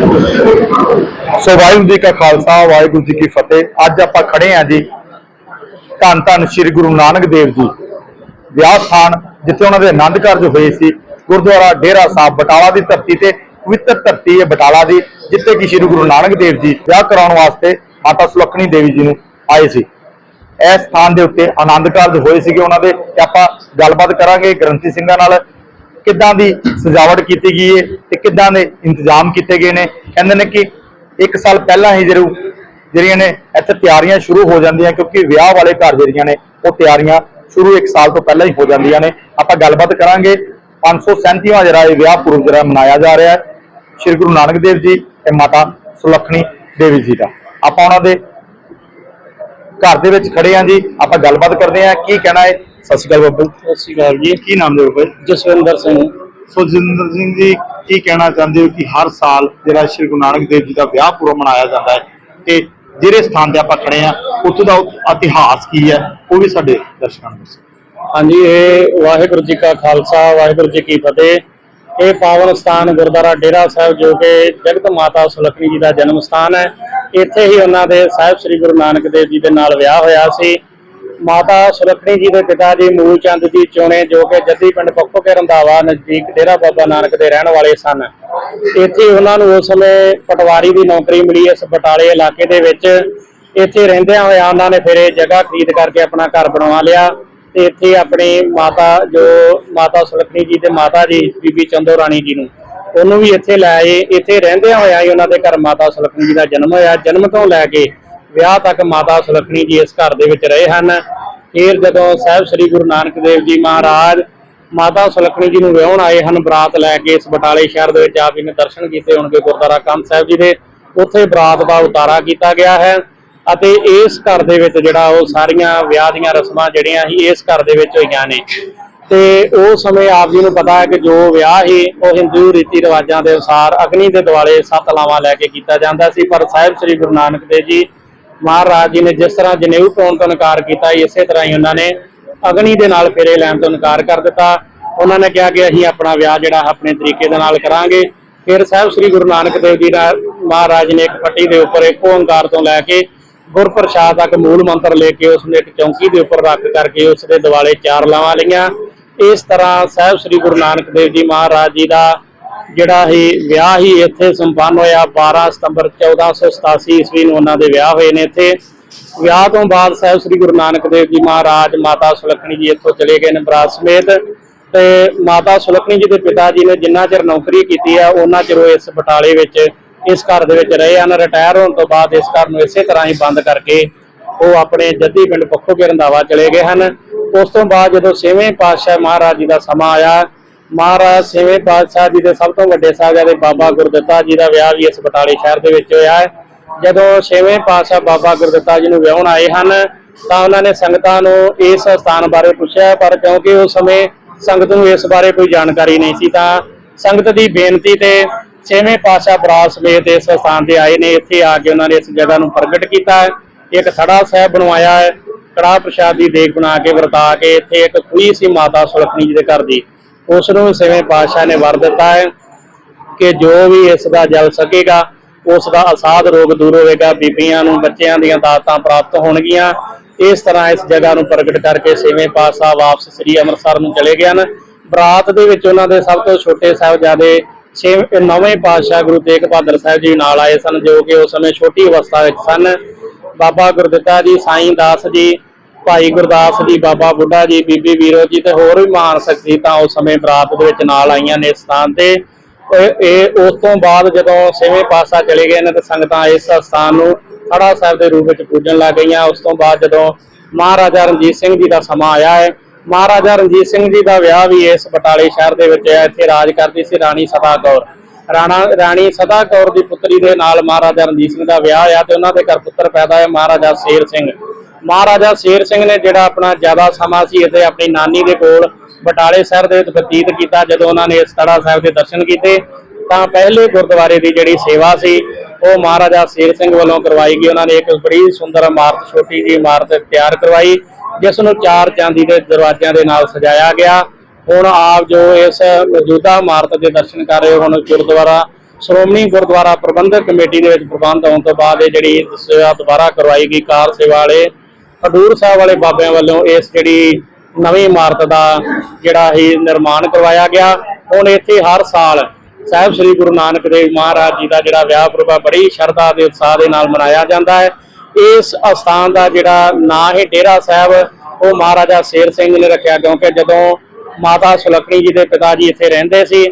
ਸੋ ਵਾਹਿਗੁਰੂ ਜੀ ਕਾ ਖਾਲਸਾ, ਵਾਹਿਗੁਰੂ ਜੀ ਕੀ ਫਤਿਹ। ਅੱਜ ਆਪਾਂ ਖੜੇ ਆਂ ਜੀ ਧੰਨ ਧੰਨ ਸ੍ਰੀ ਗੁਰੂ ਨਾਨਕ ਦੇਵ ਜੀ। ਵਿਆਹ ਸਥਾਨ ਜਿੱਥੇ ਉਹਨਾਂ ਦੇ ਆਨੰਦ ਕਾਰਜ ਹੋਏ ਸੀ, ਗੁਰਦੁਆਰਾ ਡੇਰਾ ਸਾਹਿਬ ਬਟਾਲਾ ਦੀ ਧਰਤੀ ਤੇ, ਪਵਿੱਤਰ ਧਰਤੀ ਹੈ ਬਟਾਲਾ ਦੀ ਜਿੱਥੇ ਕਿ ਸ੍ਰੀ ਗੁਰੂ ਨਾਨਕ ਦੇਵ ਜੀ ਵਿਆਹ ਕਰਾਉਣ ਵਾਸਤੇ ਮਾਤਾ ਸੁਲੱਖਣੀ ਦੇਵੀ ਜੀ ਨੂੰ ਆਏ ਸੀ। ਇਸ ਸਥਾਨ ਦੇ ਉੱਤੇ ਆਨੰਦ ਕਾਰਜ ਹੋਏ ਸੀਗੇ ਉਹਨਾਂ ਦੇ। ਆਪਾਂ ਗੱਲਬਾਤ ਕਰਾਂਗੇ ਗ੍ਰੰਥੀ ਸਿੰਘਾਂ ਨਾਲ। ਕਿੱਦਾਂ ਦੀ ਸਜਾਵਟ ਕੀਤੀ ਗਈ ਹੈ ਤੇ ਕਿੱਦਾਂ ਦੇ ਇੰਤਜ਼ਾਮ ਕੀਤੇ ਗਏ ਨੇ? ਕਹਿੰਦੇ ਨੇ ਕਿ ਇੱਕ ਸਾਲ ਪਹਿਲਾਂ ਹੀ ਜ਼ਰੂਰ ਜਿਹੜੀਆਂ ਨੇ ਇੱਥੇ ਤਿਆਰੀਆਂ ਸ਼ੁਰੂ ਹੋ ਜਾਂਦੀਆਂ ਕਿਉਂਕਿ ਵਿਆਹ ਵਾਲੇ ਘਰ ਜਿਹੜੀਆਂ ਨੇ, ਉਹ ਤਿਆਰੀਆਂ ਸ਼ੁਰੂ ਇੱਕ ਸਾਲ ਤੋਂ ਪਹਿਲਾਂ ਹੀ ਹੋ ਜਾਂਦੀਆਂ ਨੇ। ਆਪਾਂ ਗੱਲਬਾਤ ਕਰਾਂਗੇ। 537ਵਾਂ ਜਿਹੜਾ ਇਹ ਵਿਆਹ ਪੁਰਬ ਜਿਹੜਾ ਮਨਾਇਆ ਜਾ ਰਿਹਾ ਹੈ। ਸ਼੍ਰੀ ਗੁਰੂ ਨਾਨਕ ਦੇਵ ਜੀ ਤੇ ਮਾਤਾ ਸੁਲੱਖਣੀ ਦੇਵੀ ਜੀ ਦਾ। ਆਪਾਂ ਉਹਨਾਂ ਦੇ ਘਰ ਦੇ ਵਿੱਚ ਖੜੇ ਆਂ ਜੀ। ਆਪਾਂ ਗੱਲਬਾਤ ਕਰਦੇ ਆਂ ਕੀ ਕਹਿਣਾ ਹੈ। ਸਤਿ ਸ਼੍ਰੀ ਅਕਾਲ ਬੱਬੂ। ਸਤਿ ਸ਼੍ਰੀ ਅਕਾਲ ਜੀ। ਕੀ ਨਾਮ ਦੇ ਬੱਬੂ ਜਸਵਿੰਦਰ ਸਿੰਘ। ਸੋ ਜਿੰਦਰ ਸਿੰਘ ਜੀ ਕੀ ਕਹਿਣਾ ਚਾਹੁੰਦੇ ਹੋ ਕਿ ਹਰ ਸਾਲ ਜਿਹੜਾ ਸ਼੍ਰੀ ਗੁਰੂ ਨਾਨਕ ਦੇਵ ਜੀ ਦਾ ਵਿਆਹ ਪੁਰਬ ਮਨਾਇਆ ਜਾਂਦਾ ਹੈ ਤੇ ਜਿਹੜੇ ਸਥਾਨ ਤੇ ਆਪਾਂ ਖੜੇ ਆ ਉੱਥੋਂ ਦਾ ਇਤਿਹਾਸ ਕੀ ਹੈ ਉਹ ਵੀ ਸਾਡੇ ਦਰਸ਼ਕਾਂ ਨੂੰ ਦੱਸੋ। ਹਾਂਜੀ ਇਹ ਵਾਹਿਗੁਰੂ ਜੀ ਕਾ ਖਾਲਸਾ ਵਾਹਿਗੁਰੂ ਜੀ ਕੀ ਫਤਿਹ। ਇਹ ਪਾਵਨ ਸਥਾਨ ਗੁਰਦੁਆਰਾ ਡੇਰਾ ਸਾਹਿਬ ਜੋ ਕਿ ਜਗਤ ਮਾਤਾ ਸੁਲੱਖਣੀ ਜੀ ਦਾ ਜਨਮ ਸਥਾਨ ਹੈ। ਇੱਥੇ ਹੀ ਉਹਨਾਂ ਦੇ ਸਾਹਿਬ ਸ੍ਰੀ ਗੁਰੂ ਨਾਨਕ ਦੇਵ ਜੀ ਦੇ ਨਾਲ ਵਿਆਹ ਹੋਇਆ ਸੀ। ਮਾਤਾ ਸੁਲੱਖਣੀ ਜੀ ਦੇ ਪਿਤਾ ਜੀ ਮੂਲ ਚੰਦ ਜੀ ਚੋਣੇ ਜੋ ਕਿ ਜੱਦੀ ਪਿੰਡ ਪੱਖੋ ਕੇ ਰੰਧਾਵਾ ਨਜ਼ਦੀਕ ਡੇਰਾ ਬਾਬਾ ਨਾਨਕ ਦੇ ਰਹਿਣ ਵਾਲੇ ਸਨ। ਇੱਥੇ ਉਹਨਾਂ ਨੂੰ ਉਸ ਸਮੇਂ ਪਟਵਾਰੀ ਦੀ ਨੌਕਰੀ ਮਿਲੀ। ਇਸ ਬਟਾਲੇ ਇਲਾਕੇ ਦੇ ਵਿੱਚ ਇੱਥੇ ਰਹਿੰਦਿਆਂ ਹੋਇਆਂ ਉਹਨਾਂ ਨੇ ਫਿਰ ਇਹ ਜਗ੍ਹਾ ਖਰੀਦ ਕਰਕੇ ਆਪਣਾ ਘਰ ਬਣਵਾ ਲਿਆ ਤੇ ਇੱਥੇ ਆਪਣੀ ਮਾਤਾ ਜੋ ਮਾਤਾ ਸੁਲੱਖਣੀ ਜੀ ਤੇ ਮਾਤਾ ਜੀ, ਬੀਬੀ ਚੰਦੋ ਰਾਣੀ ਜੀ ਨੂੰ ਉਹਨੂੰ ਵੀ ਇੱਥੇ ਲੈ ਆਏ। ਇੱਥੇ ਰਹਿੰਦਿਆਂ ਹੋਇਆਂ ਹੀ ਉਹਨਾਂ ਦੇ ਘਰ ਮਾਤਾ ਸੁਲੱਖਣੀ ਜੀ ਦਾ ਜਨਮ ਹੋਇਆ। ਜਨਮ ਤੋਂ ਲੈ ਕੇ ਵਿਆਹ ਤੱਕ ਮਾਤਾ ਸੁਲੱਖਣੀ ਜੀ ਇਸ ਘਰ ਦੇ ਵਿੱਚ ਰਹੇ ਹਨ। ਫਿਰ ਜਦੋਂ ਸਾਹਿਬ ਸ੍ਰੀ ਗੁਰੂ ਨਾਨਕ ਦੇਵ ਜੀ ਮਹਾਰਾਜ ਮਾਤਾ ਸੁਲੱਖਣੀ ਜੀ ਨੂੰ ਵਿਆਹਣ ਆਏ ਹਨ, ਬਰਾਤ ਲੈ ਕੇ ਇਸ ਬਟਾਲੇ ਸ਼ਹਿਰ ਦੇ ਵਿੱਚ ਆਪ ਜੀ ਨੇ ਦਰਸ਼ਨ ਕੀਤੇ ਹੋਣਗੇ ਗੁਰਦੁਆਰਾ ਕੰਧ ਸਾਹਿਬ ਜੀ ਦੇ। ਉੱਥੇ ਬਰਾਤ ਦਾ ਉਤਾਰਾ ਕੀਤਾ ਗਿਆ ਹੈ ਅਤੇ ਇਸ ਘਰ ਦੇ ਵਿੱਚ ਜਿਹੜਾ ਉਹ ਸਾਰੀਆਂ ਵਿਆਹ ਦੀਆਂ ਰਸਮਾਂ ਜਿਹੜੀਆਂ ਸੀ ਇਸ ਘਰ ਦੇ ਵਿੱਚ ਹੋਈਆਂ ਨੇ। ਤੇ ਉਹ ਸਮੇਂ ਆਪ ਜੀ ਨੂੰ ਪਤਾ ਹੈ ਕਿ ਜੋ ਵਿਆਹ ਸੀ, ਉਹ ਹਿੰਦੂ ਰੀਤੀ ਰਿਵਾਜਾਂ ਦੇ ਅਨੁਸਾਰ ਅਗਨੀ ਦੇ ਦੁਆਲੇ ਸੱਤ ਲਾਵਾਂ ਲੈ ਕੇ ਕੀਤਾ ਜਾਂਦਾ ਸੀ। ਪਰ ਸਾਹਿਬ ਸ੍ਰੀ ਗੁਰੂ ਨਾਨਕ ਦੇਵ ਜੀ ਮਹਾਰਾਜ ਜੀ ਨੇ ਜਿਸ ਤਰ੍ਹਾਂ ਜਨੇਊ ਪਾਉਣ ਤੋਂ ਇਨਕਾਰ ਕੀਤਾ, ਇਸੇ ਤਰ੍ਹਾਂ ਹੀ ਉਹਨਾਂ ਨੇ ਅਗਨੀ ਦੇ ਨਾਲ ਫੇਰੇ ਲੈਣ ਤੋਂ ਇਨਕਾਰ ਕਰ ਦਿੱਤਾ। ਉਹਨਾਂ ਨੇ ਕਿਹਾ ਕਿ ਅਸੀਂ ਆਪਣਾ ਵਿਆਹ ਜਿਹੜਾ ਆਪਣੇ ਤਰੀਕੇ ਦੇ ਨਾਲ ਕਰਾਂਗੇ। ਫਿਰ ਸਾਹਿਬ ਸ੍ਰੀ ਗੁਰੂ ਨਾਨਕ ਦੇਵ ਜੀ ਦਾ ਮਹਾਰਾਜ ਨੇ ਇੱਕ ਪੱਟੀ ਦੇ ਉੱਪਰ ਇੱਕ ਓੰਕਾਰ ਤੋਂ ਲੈ ਕੇ ਗੁਰਪ੍ਰਸਾਦ ਤੱਕ ਮੂਲ ਮੰਤਰ ਲੈ ਕੇ ਉਸ ਨੂੰ ਇੱਕ ਚੌਂਕੀ ਦੇ ਉੱਪਰ ਰੱਖ ਕਰਕੇ ਉਸ ਦੇ ਦਿਵਾਲੇ ਚਾਰ ਲਾਵਾਂ ਲਈਆਂ। ਇਸ ਤਰ੍ਹਾਂ ਸਾਹਿਬ ਸ੍ਰੀ ਗੁਰੂ ਨਾਨਕ ਦੇਵ ਜੀ ਮਹਾਰਾਜ ਜੀ ਦਾ ਜਿਹੜਾ ਹੀ ਵਿਆਹ ਹੀ ਇੱਥੇ ਸੰਪੰਨ ਹੋਇਆ 12 ਸਤੰਬਰ 1487 ਈਸਵੀ ਨੂੰ ਉਹਨਾਂ ਦੇ ਵਿਆਹ ਹੋਏ ਨੇ ਇੱਥੇ। ਵਿਆਹ ਤੋਂ ਬਾਅਦ ਸਾਹਿਬ ਸ੍ਰੀ ਗੁਰੂ ਨਾਨਕ ਦੇਵ ਜੀ ਮਹਾਰਾਜ, ਮਾਤਾ ਸੁਲੱਖਣੀ ਜੀ ਇੱਥੋਂ ਚਲੇ ਗਏ ਨੇ ਬਰਾਤ ਸਮੇਤ ਤੇ ਮਾਤਾ ਸੁਲੱਖਣੀ ਜੀ ਦੇ ਪਿਤਾ ਜੀ ਨੇ ਜਿੰਨਾ ਚਿਰ ਨੌਕਰੀ ਕੀਤੀ ਆ, ਉਹਨਾਂ ਚਿਰ ਉਹ ਇਸ ਬਟਾਲੇ ਵਿੱਚ, ਇਸ ਘਰ ਦੇ ਵਿੱਚ ਰਹੇ ਹਨ। ਰਿਟਾਇਰ ਹੋਣ ਤੋਂ ਬਾਅਦ ਇਸ ਘਰ ਨੂੰ ਇਸੇ ਤਰ੍ਹਾਂ ਹੀ ਬੰਦ ਕਰਕੇ ਉਹ ਆਪਣੇ ਜੱਦੀ ਪਿੰਡ ਪੱਖੋ ਕੇ ਰੰਧਾਵਾ ਚਲੇ ਗਏ ਹਨ। ਉਸ ਤੋਂ ਬਾਅਦ ਜਦੋਂ ਛੇਵੇਂ ਪਾਤਸ਼ਾਹ ਮਹਾਰਾਜ ਜੀ ਦਾ ਸਮਾਂ ਆਇਆ ਮਹਾਰਾਜ ਛੇਵੇਂ ਪਾਤਸ਼ਾਹ ਜੀ ਦੇ ਸਭ ਤੋਂ ਵੱਡੇ ਸਾਹਿਬਜ਼ਾਦੇ ਬਾਬਾ ਗੁਰਦਿੱਤਾ ਜੀ ਦਾ ਵਿਆਹ ਵੀ ਇਸ ਬਟਾਲੇ ਸ਼ਹਿਰ ਦੇ ਵਿੱਚ ਹੋਇਆ ਹੈ। ਜਦੋਂ ਛੇਵੇਂ ਪਾਤਸ਼ਾਹ ਬਾਬਾ ਗੁਰਦਿੱਤਾ ਜੀ ਨੂੰ ਵਿਆਹਣ ਆਏ ਹਨ, ਤਾਂ ਉਹਨਾਂ ਨੇ ਸੰਗਤਾਂ ਨੂੰ ਇਸ ਸਥਾਨ ਬਾਰੇ ਪੁੱਛਿਆ, ਪਰ ਕਿਉਂਕਿ ਉਸ ਸਮੇਂ ਸੰਗਤ ਨੂੰ ਇਸ ਬਾਰੇ ਕੋਈ ਜਾਣਕਾਰੀ ਨਹੀਂ ਸੀ, ਤਾਂ ਸੰਗਤ ਦੀ ਬੇਨਤੀ ਤੇ ਛੇਵੇਂ ਪਾਤਸ਼ਾਹ ਬਰਾਤ ਸਮੇਤ ਇਸ ਸਥਾਨ ਤੇ ਆਏ ਨੇ। ਇੱਥੇ ਆ ਕੇ ਉਹਨਾਂ ਨੇ ਇਸ ਜਗ੍ਹਾ ਨੂੰ ਪ੍ਰਗਟ ਕੀਤਾ ਹੈ। ਇੱਕ ਥੜਾ ਸਾਹਿਬ ਬਣਵਾਇਆ ਹੈ। ਕੜਾਹ ਪ੍ਰਸ਼ਾਦ ਦੀ ਦੇਗ ਬਣਾ ਕੇ ਵਰਤਾ ਕੇ ਇੱਥੇ ਇੱਕ ਖੁਈ ਸੀ ਮਾਤਾ ਸੁਲੱਖਣੀ ਜੀ ਦੇ ਘਰ ਦੀ। ਉਸ ਨੂੰ ਛੇਵੇਂ ਪਾਤਸ਼ਾਹ ਨੇ ਵਰ ਦਿੱਤਾ ਹੈ ਕਿ ਜੋ ਵੀ ਇਸ ਦਾ ਜਲ ਸਕੇਗਾ, ਉਸ ਦਾ ਅਸਾਧ ਰੋਗ ਦੂਰ ਹੋਵੇਗਾ, ਬੀਬੀਆਂ ਨੂੰ, ਬੱਚਿਆਂ ਦੀਆਂ ਦਾਤਾਂ ਪ੍ਰਾਪਤ ਹੋਣਗੀਆਂ। ਇਸ ਤਰ੍ਹਾਂ ਇਸ ਜਗ੍ਹਾ ਨੂੰ ਪ੍ਰਗਟ ਕਰਕੇ ਛੇਵੇਂ ਪਾਤਸ਼ਾਹ ਵਾਪਸ ਸ੍ਰੀ ਅੰਮ੍ਰਿਤਸਰ ਨੂੰ ਚਲੇ ਗਏ ਹਨ। ਬਰਾਤ ਦੇ ਵਿੱਚ ਉਹਨਾਂ ਦੇ ਸਭ ਤੋਂ ਛੋਟੇ ਸਾਹਿਬਜ਼ਾਦੇ ਛੇਵੇਂ ਨੌਵੇਂ ਪਾਤਸ਼ਾਹ ਗੁਰੂ ਤੇਗ ਬਹਾਦਰ ਸਾਹਿਬ ਜੀ ਨਾਲ ਆਏ ਸਨ, ਜੋ ਕਿ ਉਸ ਸਮੇਂ ਛੋਟੀ ਅਵਸਥਾ ਵਿੱਚ ਸਨ। ਬਾਬਾ ਗੁਰਦਿੱਤਾ ਜੀ, ਸਾਈਂ ਦਾਸ ਜੀ ਭਾਈ ਗੁਰਦਾਸ ਜੀ, ਬਾਬਾ ਬੁੱਢਾ ਜੀ, ਬੀਬੀ ਵੀਰੋ ਜੀ ਤੇ ਹੋਰ ਵੀ ਮਹਾਨ ਸ਼ਖਸੀਅਤਾਂ ਉਸ ਸਮੇਂ ਬਰਾਤ ਦੇ ਵਿੱਚ ਨਾਲ ਆਈਆਂ ਨੇ ਇਸ ਸਥਾਨ ਤੇ। ਇਹ ਇਹ ਉਸ ਤੋਂ ਬਾਅਦ ਜਦੋਂ ਛੇਵੇਂ ਪਾਸਾ ਚਲੇ ਗਏ ਨੇ ਤੇ ਸੰਗਤਾਂ ਇਸ ਸਥਾਨ ਨੂੰ ਖੜਾ ਸਾਹਿਬ ਦੇ ਰੂਪ ਵਿੱਚ ਪੂਜਣ ਲੱਗ ਗਈਆਂ। ਉਸ ਤੋਂ ਬਾਅਦ ਜਦੋਂ ਮਹਾਰਾਜਾ ਰਣਜੀਤ ਸਿੰਘ ਜੀ ਦਾ ਸਮਾਂ ਆਇਆ ਹੈ, ਮਹਾਰਾਜਾ ਰਣਜੀਤ ਸਿੰਘ ਜੀ ਦਾ ਵਿਆਹ ਵੀ ਇਸ ਬਟਾਲੇ ਸ਼ਹਿਰ ਦੇ ਵਿੱਚ ਹੋਇਆ। ਇੱਥੇ ਰਾਜ ਕਰਦੀ ਸੀ ਰਾਣੀ ਸਦਾ ਕੌਰ ਰਾਣਾ, ਰਾਣੀ ਸਦਾ ਕੌਰ ਦੀ ਪੁੱਤਰੀ ਦੇ ਨਾਲ ਮਹਾਰਾਜਾ ਰਣਜੀਤ ਸਿੰਘ ਦਾ ਵਿਆਹ ਹੋਇਆ ਤੇ ਉਹਨਾਂ ਦੇ ਘਰ ਪੁੱਤਰ ਪੈਦਾ ਹੋਇਆ ਮਹਾਰਾਜਾ ਸ਼ੇਰ ਸਿੰਘ। ਮਹਾਰਾਜਾ ਸ਼ੇਰ ਸਿੰਘ ਨੇ ਜਿਹੜਾ ਆਪਣਾ ਜ਼ਿਆਦਾ ਸਮਾਂ ਸੀ ਇੱਥੇ ਆਪਣੀ ਨਾਨੀ ਦੇ ਕੋਲ ਬਟਾਲੇ ਸ਼ਹਿਰ ਦੇ ਵਿੱਚ ਬਤੀਤ ਕੀਤਾ, ਜਦੋਂ ਉਹਨਾਂ ਨੇ ਇਸ ਤੜਾ ਸਾਹਿਬ ਦੇ ਦਰਸ਼ਨ ਕੀਤੇ, ਤਾਂ ਪਹਿਲੇ ਗੁਰਦੁਆਰੇ ਦੀ ਜਿਹੜੀ ਸੇਵਾ ਸੀ, ਉਹ ਮਹਾਰਾਜਾ ਸ਼ੇਰ ਸਿੰਘ ਵੱਲੋਂ ਕਰਵਾਈ ਗਈ। ਉਹਨਾਂ ਨੇ ਇੱਕ ਬੜੀ ਸੁੰਦਰ ਇਮਾਰਤ, ਛੋਟੀ ਜਿਹੀ ਇਮਾਰਤ ਤਿਆਰ ਕਰਵਾਈ, ਜਿਸ ਨੂੰ ਚਾਰ ਚਾਂਦੀ ਦੇ ਦਰਵਾਜ਼ਿਆਂ ਦੇ ਨਾਲ ਸਜਾਇਆ ਗਿਆ। ਹੁਣ ਆਪ ਜੋ ਇਸ ਮੌਜੂਦਾ ਇਮਾਰਤ ਦੇ ਦਰਸ਼ਨ ਕਰ ਰਹੇ ਹੋ, ਹੁਣ ਗੁਰਦੁਆਰਾ, ਸ਼੍ਰੋਮਣੀ ਗੁਰਦੁਆਰਾ ਪ੍ਰਬੰਧਕ ਕਮੇਟੀ ਦੇ ਵਿੱਚ ਪ੍ਰਬੰਧ ਹੋਣ ਤੋਂ ਬਾਅਦ ਇਹ ਜਿਹੜੀ ਸੇਵਾ ਦੁਬਾਰਾ ਕਰਵਾਈ ਗਈ ਕਾਰ ਸੇਵਾ ਵਾਲੇ ਹਡੂਰ ਸਾਹਿਬ ਵਾਲੇ ਬਾਬਿਆਂ ਵੱਲੋਂ ਇਸ ਜਿਹੜੀ ਨਵੀਂ ਇਮਾਰਤ ਦਾ ਜਿਹੜਾ ਹੀ ਨਿਰਮਾਣ ਕਰਵਾਇਆ ਗਿਆ। ਹੁਣ ਇੱਥੇ ਹਰ ਸਾਲ ਸਾਹਿਬ ਸ੍ਰੀ ਗੁਰੂ ਨਾਨਕ ਦੇਵ ਮਹਾਰਾਜ ਜੀ ਦਾ ਜਿਹੜਾ ਵਿਆਹ ਪੁਰਬਾ ਬੜੀ ਸ਼ਰਧਾ ਦੇ ਉਤਸ਼ਾਹ ਦੇ ਨਾਲ ਮਨਾਇਆ ਜਾਂਦਾ ਹੈ। ਇਸ ਅਸਥਾਨ ਦਾ ਜਿਹੜਾ ਨਾਂ ਹੈ ਡੇਰਾ ਸਾਹਿਬ, ਉਹ ਮਹਾਰਾਜਾ ਸ਼ੇਰ ਸਿੰਘ ਨੇ ਰੱਖਿਆ ਕਿਉਂਕਿ ਜਦੋਂ ਮਾਤਾ ਸੁਲੱਖਣੀ ਜੀ ਦੇ ਪਿਤਾ ਜੀ ਇੱਥੇ ਰਹਿੰਦੇ ਸੀ,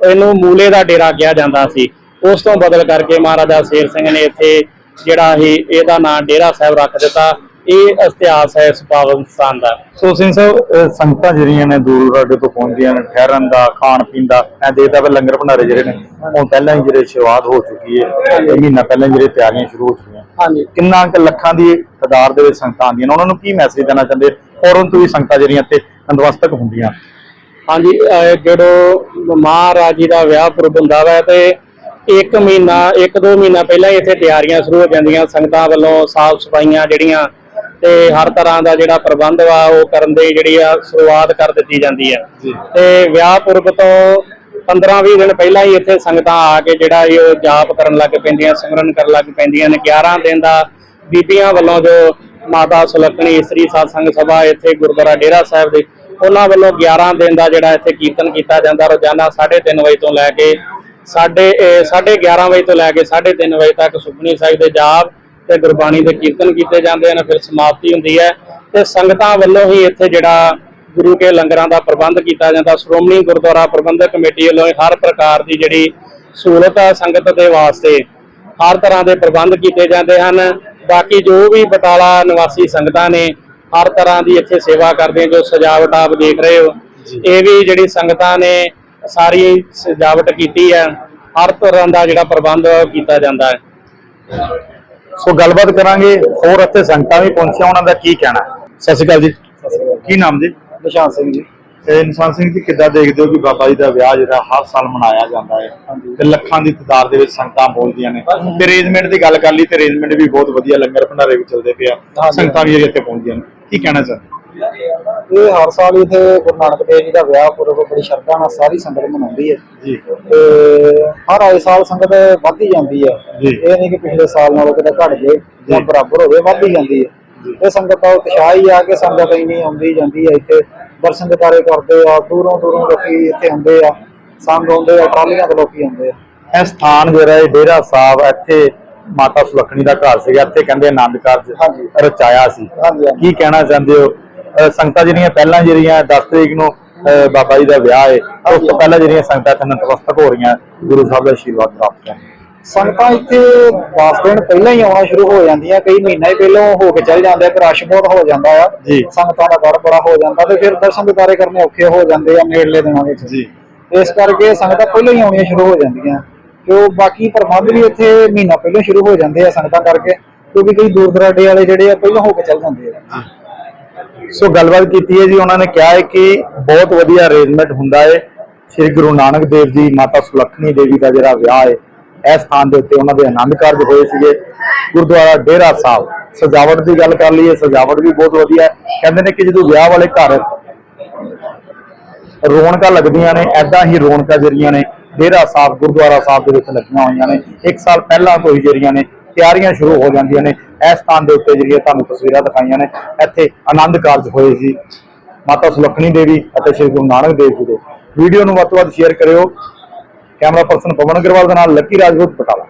ਇਹਨੂੰ ਮੂਲੇ ਦਾ ਡੇਰਾ ਕਿਹਾ ਜਾਂਦਾ ਸੀ। ਉਸ ਤੋਂ ਬਦਲ ਕਰਕੇ ਮਹਾਰਾਜਾ ਸ਼ੇਰ ਸਿੰਘ ਨੇ ਇੱਥੇ ਜਿਹੜਾ ਹੀ ਇਹਦਾ ਨਾਂ ਡੇਰਾ ਸਾਹਿਬ ਰੱਖ ਦਿੱਤਾ। ਇਹ ਇਤਿਹਾਸ ਹੈ ਇਸ ਪਾਵਨ ਸਥਾਨ ਦਾ। ਸੋ ਸਿੰਘ ਸਾਹਿਬ ਸੰਗਤਾਂ ਜਿਹੜੀਆਂ ਨੇ ਦੂਰ ਦਰਾਡੇ ਤੋਂ ਪਹੁੰਚਦੀਆਂ ਨੇ ਠਹਿਰਨ ਦਾ ਖਾਣ ਪੀਣ ਦਾ ਮੈਂ ਦੇਖਦਾ ਵੀ ਲੰਗਰ ਭੰਡਾਰੇ ਜਿਹੜੇ ਨੇ ਹੁਣ ਪਹਿਲਾਂ ਹੀ ਜਿਹੜੇ ਸ਼ੁਰੂਆਤ ਹੋ ਚੁੱਕੀ ਹੈ ਇਹ ਮਹੀਨਾ ਪਹਿਲਾਂ ਹੀ ਜਿਹੜੇ ਤਿਆਰੀਆਂ ਸ਼ੁਰੂ ਹੋ ਚੁੱਕੀਆਂ। ਹਾਂਜੀ। ਕਿੰਨਾ ਕੁ ਲੱਖਾਂ ਦੀ ਤਾਦਾਦ ਦੇ ਵਿੱਚ ਸੰਗਤਾਂ ਆਉਂਦੀਆਂ ਨੇ ਉਹਨਾਂ ਨੂੰ ਕੀ ਮੈਸੇਜ ਦੇਣਾ ਚਾਹੁੰਦੇ? ਫੌਰਨ ਤੋਂ ਵੀ ਸੰਗਤਾਂ ਜਿਹੜੀਆਂ ਇੱਥੇ ਨਤਮਸਤਕ ਹੁੰਦੀਆਂ। ਹਾਂਜੀ ਜਦੋਂ ਮਹਾਰਾਜ ਜੀ ਦਾ ਵਿਆਹ ਪੁਰਬ ਹੁੰਦਾ ਵਾ ਤੇ ਇੱਕ ਮਹੀਨਾ ਇੱਕ ਦੋ ਮਹੀਨਾ ਪਹਿਲਾਂ ਹੀ ਇੱਥੇ ਤਿਆਰੀਆਂ ਸ਼ੁਰੂ ਹੋ ਜਾਂਦੀਆਂ ਸੰਗਤਾਂ ਵੱਲੋਂ ਸਾਫ਼ ਸਫਾਈਆਂ ਜਿਹੜੀਆਂ ਤੇ ਹਰ ਤਰ੍ਹਾਂ ਦਾ ਜਿਹੜਾ ਪ੍ਰਬੰਧ ਵਾ ਉਹ ਕਰਨ ਦੀ ਜਿਹੜੀ ਆ ਸ਼ੁਰੂਆਤ ਕਰ ਦਿੱਤੀ ਜਾਂਦੀ ਜੀ। ਤੇ ਵਿਆਹ ਪੁਰਬ ਤੋਂ 15-20 ਦਿਨ ਪਹਿਲਾਂ ਹੀ ਇੱਥੇ ਸੰਗਤਾਂ ਆ ਕੇ ਜਿਹੜਾ ਇਹ ਜਾਪ ਕਰਨ ਲੱਗ ਪੈਂਦੀਆਂ ਸਿਮਰਨ ਕਰਨ ਲੱਗ ਪੈਂਦੀਆਂ ਨੇ। 11 ਦਿਨ ਦਾ ਬੀਬੀਆਂ ਵੱਲੋਂ ਜੋ ਮਾਤਾ ਸੁਲੱਖਣੀ ਇਸਤਰੀ satsang ਸਭਾ ਇੱਥੇ ਗੁਰਦੁਆਰਾ ਡੇਰਾ ਸਾਹਿਬ ਦੇ ਉਹਨਾਂ ਵੱਲੋਂ 11 ਦਿਨ ਦਾ ਜਿਹੜਾ ਇੱਥੇ ਕੀਰਤਨ ਕੀਤਾ ਜਾਂਦਾ। ਰੋਜ਼ਾਨਾ 3:30 ਵਜੇ ਤੋਂ ਲੈ ਕੇ ਸਾਢੇ ਅਹ ਸਾਢੇ 11 ਵਜੇ ਤੋਂ ਲੈ ਕੇ 3:30 ਵਜੇ ਤੱਕ ਸੁਖਮਨੀ ਸਾਹਿਬ ਦੇ ਜਾਪ ਤੇ ਗੁਰਬਾਣੀ ਦੇ ਕੀਰਤਨ ਕੀਤੇ ਜਾਂਦੇ ਹਨ ਫਿਰ ਸਮਾਪਤੀ ਹੁੰਦੀ ਹੈ। ਤੇ ਸੰਗਤਾਂ ਵੱਲੋਂ ਹੀ ਇੱਥੇ ਜਿਹੜਾ ਗੁਰੂ ਕੇ ਲੰਗਰਾਂ ਦਾ ਪ੍ਰਬੰਧ ਕੀਤਾ ਜਾਂਦਾ। ਸ਼੍ਰੋਮਣੀ ਗੁਰਦੁਆਰਾ ਪ੍ਰਬੰਧਕ ਕਮੇਟੀ ਵੱਲੋਂ ਹਰ ਪ੍ਰਕਾਰ ਦੀ ਜਿਹੜੀ ਸਹੂਲਤ ਹੈ ਸੰਗਤ ਦੇ ਵਾਸਤੇ ਹਰ ਤਰ੍ਹਾਂ ਦੇ ਪ੍ਰਬੰਧ ਕੀਤੇ ਜਾਂਦੇ ਹਨ। ਬਾਕੀ ਜੋ ਵੀ ਬਟਾਲਾ ਨਿਵਾਸੀ ਸੰਗਤਾਂ ਨੇ ਹਰ ਤਰ੍ਹਾਂ ਦੀ ਇੱਥੇ ਸੇਵਾ ਕਰਦੇ ਜੋ ਸਜਾਵਟ ਆਪ ਦੇਖ ਰਹੇ ਹੋ। ਇਹ ਵੀ ਜਿਹੜੀ ਸੰਗਤਾਂ ਨੇ ਸਾਰੀ ਸਜਾਵਟ ਕੀਤੀ ਹੈ। ਹਰ ਤਰ੍ਹਾਂ ਦਾ ਜਿਹੜਾ ਪ੍ਰਬੰਧ ਕੀਤਾ ਜਾਂਦਾ ਹੈ। ਸੋ ਗੱਲਬਾਤ ਕਰਾਂਗੇ ਹੋਰ ਇੱਥੇ ਸੰਗਤਾਂ ਵੀ ਪਹੁੰਚੀਆਂ ਉਹਨਾਂ ਦਾ ਕੀ ਕਹਿਣਾ? ਸਤਿ ਸ਼੍ਰੀ ਅਕਾਲ ਜੀ। ਕੀ ਨਾਮ ਜੀ? ਨਿਸ਼ਾਨ ਸਿੰਘ ਜੀ। ਤੇ ਇਨਸਾਨ ਸਿੰਘ ਜੀ ਕਿੱਦਾਂ ਦੇਖਦੇ ਹੋ ਕਿ ਬਾਬਾ ਜੀ ਦਾ ਵਿਆਹ ਜਿਹੜਾ ਹਰ ਸਾਲ ਮਨਾਇਆ ਜਾਂਦਾ ਹੈ? ਤੇ ਲੱਖਾਂ ਦੀ ਤਾਦਾਦ ਦੇ ਵਿੱਚ ਸੰਗਤਾਂ ਬੋਲਦੀਆਂ ਨੇ। ਤੇ ਅਰੇਂਜਮੈਂਟ ਦੀ ਗੱਲ ਕਰ ਲਈ ਤੇ ਅਰੇਂਜਮੈਂਟ ਵੀ ਬਹੁਤ ਵਧੀਆ ਲੰਗਰ ਭੰਡਾਰੇ ਵੀ ਚੱਲਦੇ ਪਿਆ। ਸੰਗਤਾਂ ਵੀ ਇੱਥੇ ਪਹੁੰਚਦੀਆਂ ਨੇ। ਕੀ ਕਹਿਣਾ ਚਾਹੁੰਦੇ ਇਹ ਹਰ ਸਾਲ ਇੱਥੇ ਗੁਰੂ ਨਾਨਕ ਦੇਵ ਜੀ ਦਾ ਵਿਆਹ ਪੁਰਬ ਬੜੀ ਸ਼ਰਧਾ ਨਾਲ ਸਾਰੀ ਸੰਗਤ ਮਨਾਉਂਦੀ ਹੈ। ਜੀ। ਤੇ ਹਰ ਆਏ ਸਾਲ ਸੰਗਤ ਵੱਧਦੀ ਜਾਂਦੀ ਹੈ। ਇਹ ਨਹੀਂ ਕਿ ਪਿਛਲੇ ਸਾਲ ਨਾਲੋਂ ਕਿਤੇ ਘਟ ਜੇ ਜਾਂ। ਬਰਾਬਰ ਹੋਵੇ ਵੱਧਦੀ ਜਾਂਦੀ ਹੈ। ਇਹ ਸੰਗਤ ਦਾ ਉਤਸ਼ਾਹ ਹੀ ਆ ਕਿ ਸੰਗਤ ਇੰਨੀ ਆਉਂਦੀ ਜਾਂਦੀ ਹੈ ਇੱਥੇ। ਦਰਸ਼ਨ ਦਿਦਾਰੇ ਕਰਦੇ ਆ ਦੂਰੋਂ ਦੂਰੋਂ ਲੋਕੀ ਇੱਥੇ ਆਉਂਦੇ ਆ। ਸੰਗ ਆਉਂਦੇ ਆ ਟਰਾਲੀਆਂ ਦੇ ਲੋਕੀ ਆਉਂਦੇ ਆ। ਇਹ ਸਥਾਨ ਜਿਹੜਾ ਇਹ ਡੇਰਾ ਸਾਹਿਬ ਇੱਥੇ ਮਾਤਾ ਸੁਲੱਖਣੀ ਦਾ ਘਰ ਸੀਗਾ। ਇੱਥੇ ਕਹਿੰਦੇ ਆਨੰਦ ਕਾਰਜ। ਰਚਾਇਆ ਸੀ। ਕੀ ਕਹਿਣਾ ਚਾਹੁੰਦੇ ਹੋ? ਸੰਗਤਾਂ ਜਿਹੜੀਆਂ ਪਹਿਲਾਂ ਜਿਹੜੀਆਂ 10 ਤਰੀਕ ਨੂੰ ਬਾਬਾ ਜੀ ਦਾ ਵਿਆਹ ਹੈ ਉਸ ਤੋਂ ਪਹਿਲਾਂ ਜਿਹੜੀਆਂ ਸੰਗਤਾਂ ਇੱਥੇ ਨਤਮਸਤਕ ਹੋ ਰਹੀਆਂ ਗੁਰੂ ਸਾਹਿਬ ਦਾ ਆਸ਼ੀਰਵਾਦ ਪ੍ਰਾਪਤ ਕਰਨ। ਸੰਗਤਾਂ ਇੱਥੇ 10 ਦਿਨ ਪਹਿਲਾਂ ਹੀ ਆਉਣਾ ਸ਼ੁਰੂ ਹੋ ਜਾਂਦੀਆਂ ਕਈ ਮਹੀਨਾ ਹੀ ਪਹਿਲਾਂ ਹੋ ਕੇ ਚੱਲ ਜਾਂਦੇ ਆ ਰਸ਼ ਬਹੁਤ ਹੋ ਜਾਂਦਾ ਆ। ਜੀ। ਸੰਗਤਾਂ ਦਾ ਗੜ ਬੜਾ ਹੋ ਜਾਂਦਾ ਤੇ ਫਿਰ ਦਰਸ਼ਨ ਦਿਦਾਰੇ ਕਰਨੇ ਔਖੇ ਹੋ ਜਾਂਦੇ ਆ ਨੇੜਲੇ ਦਿਨਾਂ ਵਿੱਚ। ਜੀ। ਇਸ ਕਰਕੇ ਸੰਗਤਾਂ ਪਹਿਲਾਂ ਹੀ ਆਉਣੀਆਂ ਸ਼ੁਰੂ ਹੋ ਜਾਂਦੀਆਂ। ਉਹ ਬਾਕੀ ਪ੍ਰਬੰਧ ਵੀ ਇੱਥੇ ਮਹੀਨਾ ਪਹਿਲਾਂ ਸ਼ੁਰੂ ਹੋ ਜਾਂਦੇ ਆ ਸੰਗਤਾਂ ਕਰਕੇ ਕਿਉਂਕਿ ਕਈ ਦੂਰ ਦਰਾਡੇ ਵਾਲੇ ਜਿਹੜੇ ਆ ਪਹਿਲਾਂ ਹੋ ਕੇ ਚੱਲ ਜਾਂਦੇ ਆ। ਸੋ ਗੱਲਬਾਤ ਕੀਤੀ ਹੈ ਜੀ, ਉਹਨਾਂ ਨੇ ਕਿਹਾ ਹੈ ਕਿ ਬਹੁਤ ਵਧੀਆ ਅਰੇਂਜਮੈਂਟ ਹੁੰਦਾ ਹੈ। ਸ੍ਰੀ ਗੁਰੂ ਨਾਨਕ ਦੇਵ ਜੀ, ਮਾਤਾ ਸੁਲੱਖਣੀ ਦੇਵੀ ਦਾ ਜਿਹੜਾ ਵਿਆਹ ਹੈ ਇਸ ਸਥਾਨ ਦੇ ਉੱਤੇ ਉਹਨਾਂ ਦੇ ਆਨੰਦ ਕਾਰਜ ਹੋਏ ਸੀਗੇ। ਗੁਰਦੁਆਰਾ ਡੇਰਾ ਸਾਹਿਬ, ਸਜਾਵਟ ਦੀ ਗੱਲ ਕਰ ਲਈਏ, ਸਜਾਵਟ ਵੀ ਬਹੁਤ ਵਧੀਆ ਕਹਿੰਦੇ ਨੇ ਕਿ ਜਦੋਂ ਵਿਆਹ ਵਾਲੇ ਘਰ ਰੌਣਕਾਂ ਲੱਗਦੀਆਂ ਨੇ ਐਦਾਂ ਹੀ ਰੌਣਕਾਂ ਜਿਹੜੀਆਂ ਨੇ, ਡੇਰਾ ਸਾਹਿਬ, ਗੁਰਦੁਆਰਾ ਸਾਹਿਬ ਦੇ ਵਿੱਚ ਲੱਗੀਆਂ ਹੋਈਆਂ ਨੇ। ਇੱਕ ਸਾਲ ਪਹਿਲਾਂ ਤੋਂ ਹੀ ਜਿਹੜੀਆਂ ਨੇ ਤਿਆਰੀਆਂ ਸ਼ੁਰੂ ਹੋ ਜਾਂਦੀਆਂ ਨੇ। ਇਸ ਸਥਾਨ ਦੇ ਉੱਤੇ ਜਿਹੜੀਆਂ ਤੁਹਾਨੂੰ ਤਸਵੀਰਾਂ ਦਿਖਾਈਆਂ ਨੇ, ਇੱਥੇ ਆਨੰਦ ਕਾਰਜ ਹੋਏ ਸੀ। ਮਾਤਾ ਸੁਲੱਖਣੀ ਦੇਵੀ ਅਤੇ ਸ੍ਰੀ ਗੁਰੂ ਨਾਨਕ ਦੇਵ ਜੀ ਦੇ। ਵੀਡੀਓ ਨੂੰ ਵੱਧ ਤੋਂ ਵੱਧ ਸ਼ੇਅਰ ਕਰਿਓ। ਕੈਮਰਾ ਪਰਸਨ ਪਵਨ ਅਗਰਵਾਲ ਦੇ ਨਾਲ, ਲੱਕੀ ਰਾਜਪੂਤ ਪਟਾਲਾ